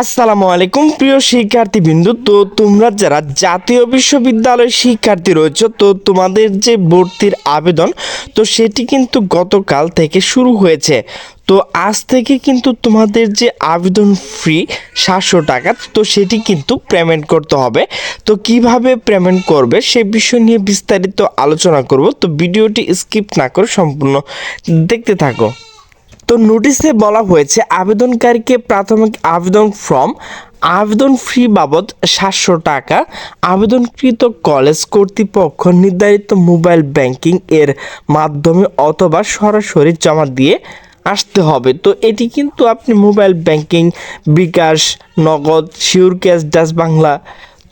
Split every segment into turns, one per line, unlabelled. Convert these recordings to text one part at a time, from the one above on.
আসসালামু আলাইকুম, প্রিয় শিক্ষার্থী বিন্দু তো তোমরা যারা জাতীয় বিশ্ববিদ্যালয়ের শিক্ষার্থী রয়েছে, তো তোমাদের যে ভর্তির আবেদন, তো সেটি কিন্তু গতকাল থেকে শুরু হয়েছে। তো আজ থেকে কিন্তু তোমাদের যে আবেদন ফ্রি সাতশো টাকা, তো সেটি কিন্তু পেমেন্ট করতে হবে। তো কীভাবে পেমেন্ট করবে, সে বিষয় নিয়ে বিস্তারিত আলোচনা করব। তো ভিডিওটি স্কিপ না করে সম্পূর্ণ দেখতে থাকো। তো নোটিশে বলা হয়েছে আবেদনকারীকে প্রাথমিক আবেদন ফর্ম আবেদন ফি বাবদ সাতশো টাকা, আবেদনকৃত কলেজ কর্তৃপক্ষ নির্ধারিত মোবাইল ব্যাংকিং এর মাধ্যমে অথবা সরাসরি জমা দিয়ে আসতে হবে। তো এটি কিন্তু আপনি মোবাইল ব্যাংকিং বিকাশ, নগদ শিওর ক্যাশ ডাস বাংলা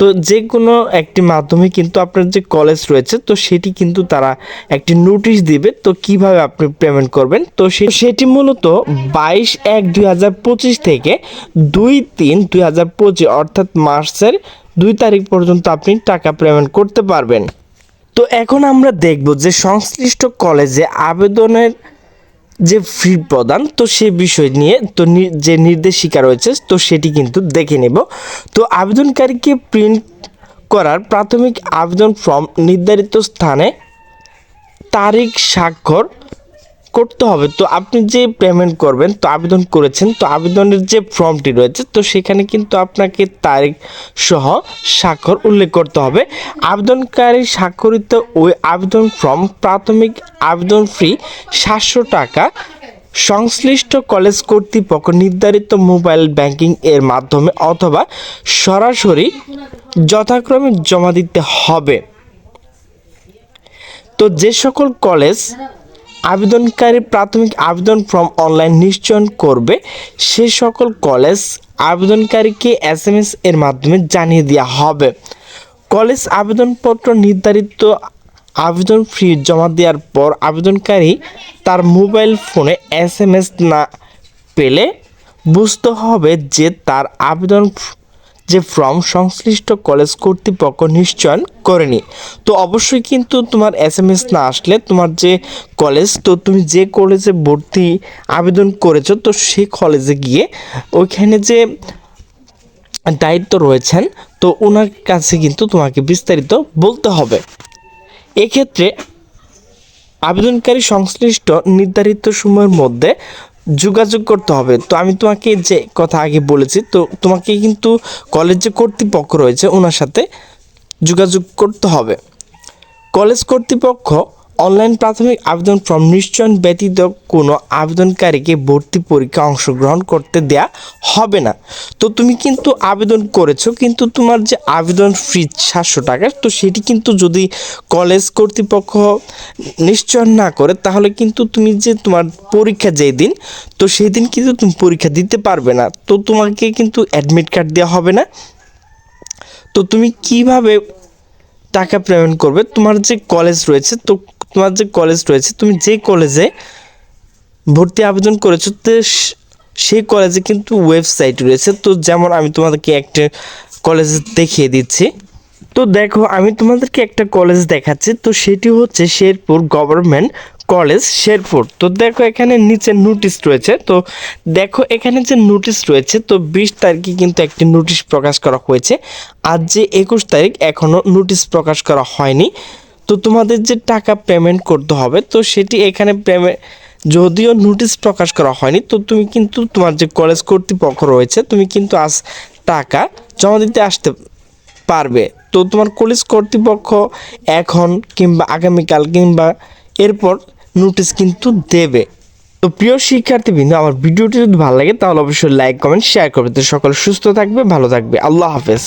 তো যে কোনো একটি মাধ্যমে কিন্তু আপনার যে কলেজ রয়েছে, তো সেটি কিন্তু তারা একটি নোটিশ দিবে, তো কীভাবে আপনি পেমেন্ট করবেন? তো সেটি মূলত বাইশ এক দুই হাজার পঁচিশ থেকে দুই তিন দুই হাজার পঁচিশ, অর্থাৎ মার্চের দুই তারিখ পর্যন্ত আপনি টাকা পেমেন্ট করতে পারবেন। তো এখন আমরা দেখব যে সংশ্লিষ্ট কলেজে আবেদনের যে ফি প্রদান, তো সে বিষয় নিয়ে তো যে নির্দেশিকা রয়েছে, তো সেটি কিন্তু দেখে নেব। তো আবেদনকারীকে প্রিন্ট করার প্রাথমিক আবেদন ফর্ম নির্ধারিত স্থানে তারিখ, স্বাক্ষর করতে হবে। তো আপনি যে পেমেন্ট করবেন, তো আবেদন করেছেন, তো আবেদনের যে ফর্মটি রয়েছে, তো সেখানে কিন্তু আপনাকে তারিখ সহ স্বাক্ষর উল্লেখ করতে হবে। আবেদনকারী স্বাক্ষরিত ওই আবেদন ফর্ম প্রাথমিক আবেদন ফি সাতশো টাকা। সংশ্লিষ্ট কলেজ কর্তৃপক্ষ নির্ধারিত মোবাইল ব্যাংকিং এর মাধ্যমে অথবা সরাসরি যথাক্রমে জমা দিতে হবে। তো যে সকল কলেজ আবেদনকারী প্রাথমিক আবেদন ফর্ম অনলাইন নিশ্চয়ন করবে। সে সকল কলেজ আবেদনকারীকে এস এম এস এর মাধ্যমে জানিয়ে দেওয়া হবে। কলেজ আবেদনপত্র নির্ধারিত আবেদন ফি জমা দেওয়ার পর আবেদনকারী তার মোবাইল ফোনে এস এম এস না পেলে বুঝতে হবে যে তার আবেদন যে ফর্ম সংশ্লিষ্ট কলেজ কর্তৃপক্ষ নিশ্চয়ন করেনি। তো অবশ্যই কিন্তু তোমার এস এম এস না আসলে তোমার যে কলেজ তো তুমি যে কলেজে ভর্তি আবেদন করেছ, তো সেই কলেজে গিয়ে ওইখানে যে দায়িত্ব রয়েছেন, তো ওনার কাছে কিন্তু তোমাকে বিস্তারিত বলতে হবে। এক্ষেত্রে আবেদনকারী সংশ্লিষ্ট নির্ধারিত সময়ের মধ্যে যোগাযোগ করতে হবে। তো আমি তোমাকে যে কথা আগে বলেছি, তো তোমাকে কিন্তু কলেজ যে কর্তৃপক্ষ রয়েছে ওনার সাথে যোগাযোগ করতে হবে। কলেজ কর্তৃপক্ষ অনলাইন প্রাথমিক আবেদন ফর্ম নিশ্চয়ন ব্যতীত কোনো আবেদনকারীকে ভর্তি পরীক্ষা অংশগ্রহণ করতে দেয়া হবে না। তো তুমি কিন্তু আবেদন করেছ, কিন্তু তোমার যে আবেদন ফি সাতশো টাকা তো সেটি কিন্তু যদি কলেজ কর্তৃপক্ষ নিশ্চয়ন না করে, তাহলে কিন্তু তুমি যে তোমার পরীক্ষা যেই দিন, তো সেই দিন কিন্তু তুমি পরীক্ষা দিতে পারবে না। তো তোমাকে কিন্তু অ্যাডমিট কার্ড দেওয়া হবে না। তো তুমি কীভাবে টাকা পেমেন্ট করবে? তোমার যে কলেজ রয়েছে, তো তোমার যে কলেজ রয়েছে, তুমি যে কলেজে ভর্তি আবেদন করেছ, তো সেই কলেজে কিন্তু ওয়েবসাইট রয়েছে। তো যেমন আমি তোমাদেরকে একটা কলেজ দেখিয়ে দিচ্ছি। তো দেখো, আমি তোমাদেরকে একটা কলেজ দেখাচ্ছি। তো সেটি হচ্ছে শেরপুর গভর্নমেন্ট কলেজ শেরপুর। তো দেখো, এখানে নিচে নোটিশ রয়েছে। তো দেখো, এখানে যে নোটিশ রয়েছে, তো বিশ তারিখে কিন্তু একটি নোটিশ প্রকাশ করা হয়েছে। আজ যে একুশ তারিখ এখনও নোটিশ প্রকাশ করা হয়নি। তো তোমাদের যে টাকা পেমেন্ট করতে হবে, তো সেটি এখানে পেমেন্ট যদিও নোটিশ প্রকাশ করা হয়নি, তো তুমি কিন্তু তোমার যে কলেজ কর্তৃপক্ষ রয়েছে, তুমি কিন্তু আজ টাকা জমা দিতে আসতে পারবে। তো তোমার কলেজ কর্তৃপক্ষ এখন কিংবা আগামীকাল কিংবা এরপর নোটিশ কিন্তু দেবে। তো প্রিয় শিক্ষার্থীবৃন্দ, আমার ভিডিওটি যদি ভালো লাগে, তাহলে অবশ্যই লাইক কমেন্ট শেয়ার করবে। তো সকল সুস্থ থাকবে, ভালো থাকবে। আল্লাহ হাফেজ।